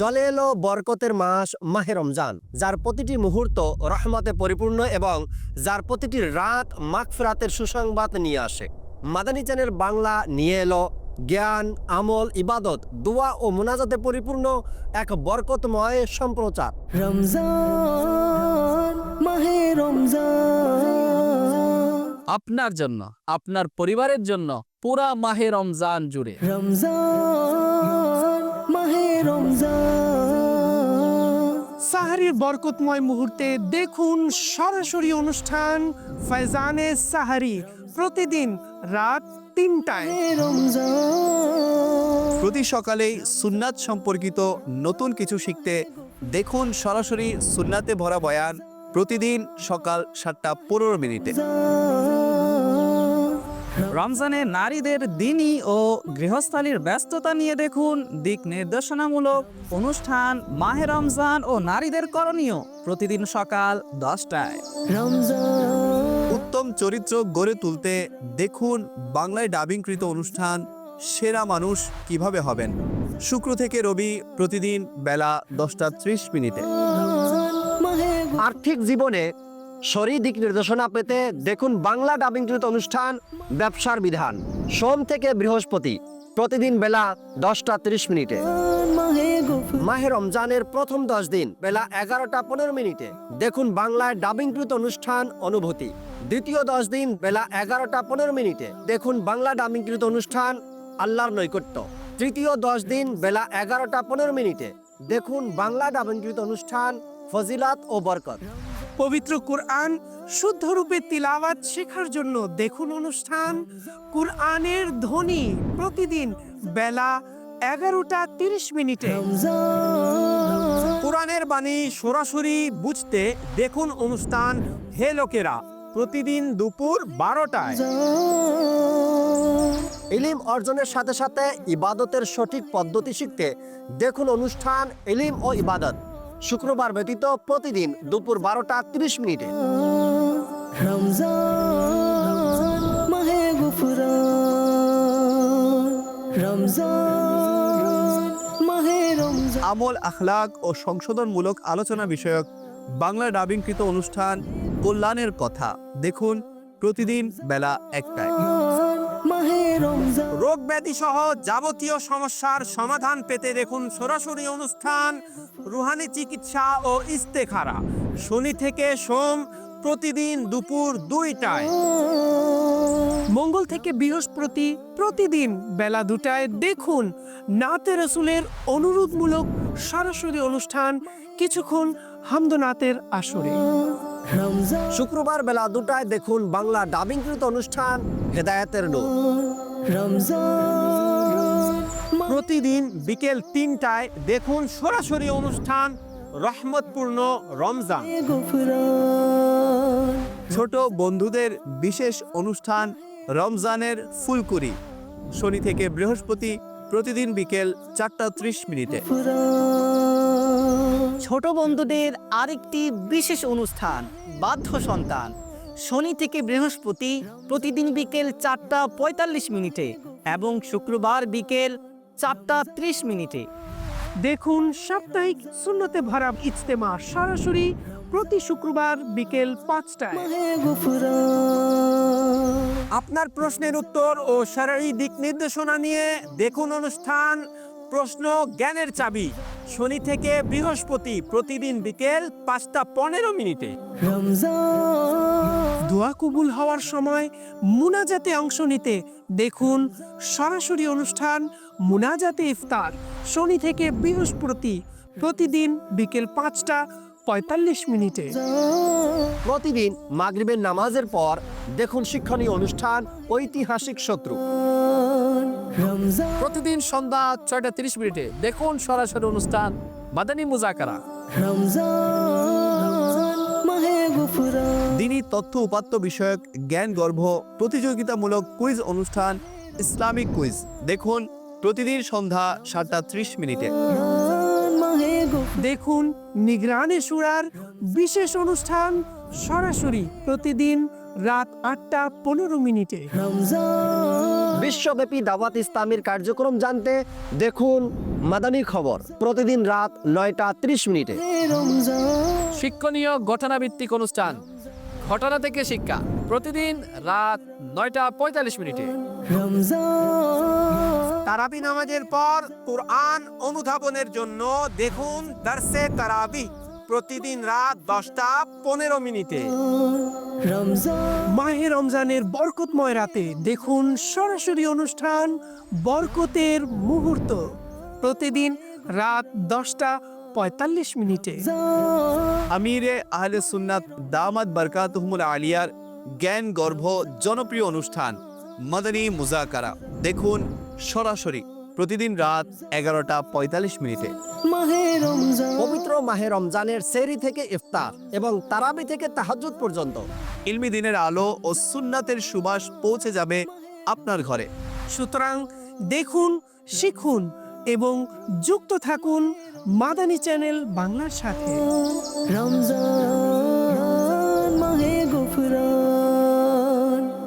চলে এলো বরকতের মাস, মাহে রমজান, যার প্রতিটি মুহূর্ত রহমতে পরিপূর্ণ এবং যার প্রতিটি রাত মাগফিরাতের সুসংবাদ নিয়ে আসে। মাদানী চ্যানেল বাংলা নিয়ে এলো জ্ঞান, আমল, ইবাদত, দোয়া ও মোনাজাতে পরিপূর্ণ এক বরকতময় সম্প্রচার। রমজান রমজান। আপনার জন্য আপনার পরিবারের জন্য পুরা মাহে রমজান জুড়ে। রমজান মাহে রমজান। সাহারির বরকতময় মুহূর্তে দেখুন সরাসরি অনুষ্ঠান ফয়জানে সাহারি প্রতিদিন রাত তিনটায়। রমজান। প্রতি সকালেই সুন্নাত সম্পর্কিত নতুন কিছু শিখতে দেখুন সরাসরি সুন্নাতে ভরা বয়ান প্রতিদিন সকাল সাতটা পনেরো মিনিটে। রমজানে নারীদের দিনই ও গৃহস্থালীর ব্যস্ততা নিয়ে দেখুন দিক নির্দেশনামূলক অনুষ্ঠান মাহে রমজান ও নারীদের করণীয় প্রতিদিন সকাল দশটায়। উত্তম চরিত্র গড়ে তুলতে দেখুন বাংলায় ডাবিংকৃত অনুষ্ঠান সেরা মানুষ কীভাবে হবেন। শুক্র থেকে রবি প্রতিদিন বেলা দশটা ত্রিশ মিনিটে। আর্থিক জীবনে সরি দিক নির্দেশনা পেতে দেখুন বাংলা ডাবিংকৃত অনুষ্ঠান ব্যবসার বিধান। সোম থেকে বৃহস্পতি, প্রতিদিন বেলা দশটা তিরিশ মিনিটে। মাহে রমজানের প্রথম দশ দিন, বেলা এগারোটা পনেরো মিনিটে। দেখুন বাংলায় ডাবিংকৃত অনুষ্ঠান অনুভূতি। দ্বিতীয় দশ দিন, বেলা এগারোটা পনেরো মিনিটে। দেখুন বাংলা ডাবিংকৃত অনুষ্ঠান আল্লাহর নৈকট্য। তৃতীয় দশ দিন, বেলা এগারোটা পনেরো মিনিটে। দেখুন বাংলা ডাবিংকৃত অনুষ্ঠান ফজিলাত ও বরকত। পবিত্র কোরআন শুদ্ধ রূপে তিলাওয়াত শেখার জন্য দেখুন অনুষ্ঠান। কোরআনের ধ্বনি প্রতিদিন বেলা এগারোটা তিরিশ মিনিটে। কোরআনের বাণী সরাসরি বুঝতে দেখুন অনুষ্ঠান হে লোকেরা প্রতিদিন দুপুর বারোটায়। ইলিম অর্জনের সাথে সাথে ইবাদতের সঠিক পদ্ধতি শিখতে দেখুন অনুষ্ঠান ইলিম ও ইবাদত। শুক্রবার ব্যতীত প্রতিদিন দুপুর বারোটা তিরিশ মিনিটে। রমজান মাহে রমজান মাহে আমল আখলাক ও সংশোধনমূলক আলোচনা বিষয়ক বাংলা ডাবিংকৃত অনুষ্ঠান কল্যাণের কথা। দেখুন প্রতিদিন বেলা একটায়। রোগ ব্যাধি সহ যাবতীয় সমস্যার সমাধান পেতে দেখুন সরাসরি অনুষ্ঠান রুহানি চিকিৎসা ও ইস্তেখারা, শনি থেকে সোম প্রতিদিন দুপুর দুইটায়। মঙ্গল থেকে বৃহস্পতি প্রতিদিন বেলা দুটায় দেখুন নাতে রসুলের অনুরোধমূলক সরাসরি অনুষ্ঠান কিছুক্ষণ হামদনাতের আসরে। শুক্রবার বেলা দুটায় দেখুন বাংলা ডাবিংকৃত অনুষ্ঠান হেদায়েতের নূর। প্রতিদিন বিকেল তিনটায় দেখুন সরাসরি অনুষ্ঠান রহমতপূর্ণ রমজান। ছোট বন্ধুদের বিশেষ অনুষ্ঠান রমজানের ফুলকুরি শনি থেকে বৃহস্পতি প্রতিদিন বিকেল চারটা ত্রিশ মিনিটে। ছোট বন্ধুদের আরেকটি বিশেষ অনুষ্ঠান বাধ্য সন্তান। শনি থেকে বৃহস্পতি প্রতিদিন বিকেল চারটা পঁয়তাল্লিশ মিনিটে এবং শুক্রবার বিকেল চারটা ত্রিশ মিনিটে। দেখুন সাপ্তাহিক শূন্যতে ভরা ইজতেমা সরাসরি প্রতি শুক্রবার বিকেল পাঁচটায়। আপনার প্রশ্নের উত্তর ও শারীরিক দিক নির্দেশনা নিয়ে দেখুন অনুষ্ঠান প্রশ্ন জ্ঞানের চাবি। শনি থেকে বৃহস্পতি প্রতিদিন বিকেল পাঁচটা পনেরো মিনিটে। রমজান। দোয়া কবুল হওয়ার সময় মুনাজাতে অংশ নিতে দেখুন সরাসরি অনুষ্ঠান মুনাজাতে ইফতার। শনি থেকে বৃহস্পতি প্রতিদিন বিকেল পাঁচটা পঁয়তাল্লিশ মিনিটে। প্রতিদিন মাগরিবের নামাজের পর দেখুন শিক্ষণীয় অনুষ্ঠান ঐতিহাসিক শত্রু। প্রতিদিন সন্ধ্যা ছয়টা তিরিশ মিনিটে দেখুন সরাসরি অনুষ্ঠান মাদানী মুজাকারা। রমজান দিনই তথ্য উপাত্ত বিষয়ক জ্ঞান গর্ভ প্রতিযোগিতামূলক কুইজ অনুষ্ঠান ইসলামিক কুইজ। দেখুন প্রতিদিন সন্ধ্যা সাতটা ত্রিশ মিনিটে। দেখুন নিগরানে সুরার বিশেষ অনুষ্ঠান সরাসরি প্রতিদিন রাত আটটা পনেরো মিনিটে। রমজান বিশ্বব্যাপী দাওয়াত ইসলামের কার্যক্রম জানতে দেখুন মাদানী খবর। প্রতিদিন রাত নয়টা ত্রিশ মিনিটে। শিক্ষণীয় ঘটনাভিত্তিক অনুষ্ঠান। ঘটনা থেকে শিক্ষা। প্রতিদিন রাত নয়টা পঁয়তাল্লিশ মিনিটে। তারাবি নামাজের পর কোরআন অনুধাবনের জন্য দেখুন দার্সে তারাবি। প্রতিদিন রাত দশটা পনেরো মিনিটে। মাহে রমজানের বরকতময় রাতে দেখুন সরাসরি অনুষ্ঠান বরকতের মুহূর্ত। প্রতিদিন রাত দশটা পঁয়তাল্লিশ মিনিটে। আমিরে আহলে সুন্নাত দামাত বরকাতুহমুল আলিয়ার জ্ঞান গর্ভ জনপ্রিয় অনুষ্ঠান, মাদানী মুজাকারা। দেখুন সরাসরি। প্রতিদিন রাত এগারোটা পঁয়তাল্লিশ মিনিটে। মাহে রমজান। পবিত্র মাহে রমজানের সেরি থেকে ইফতার এবং তারাবি থেকে তাহাজ্জুদ পর্যন্ত। ইলমি দিনের আলো ও সুন্নাতের সুবাস পৌঁছে যাবে আপনার ঘরে। সুতরাং দেখুন শিখুন এবং যুক্ত থাকুন মাদানী চ্যানেল বাংলার সাথে। রমজান।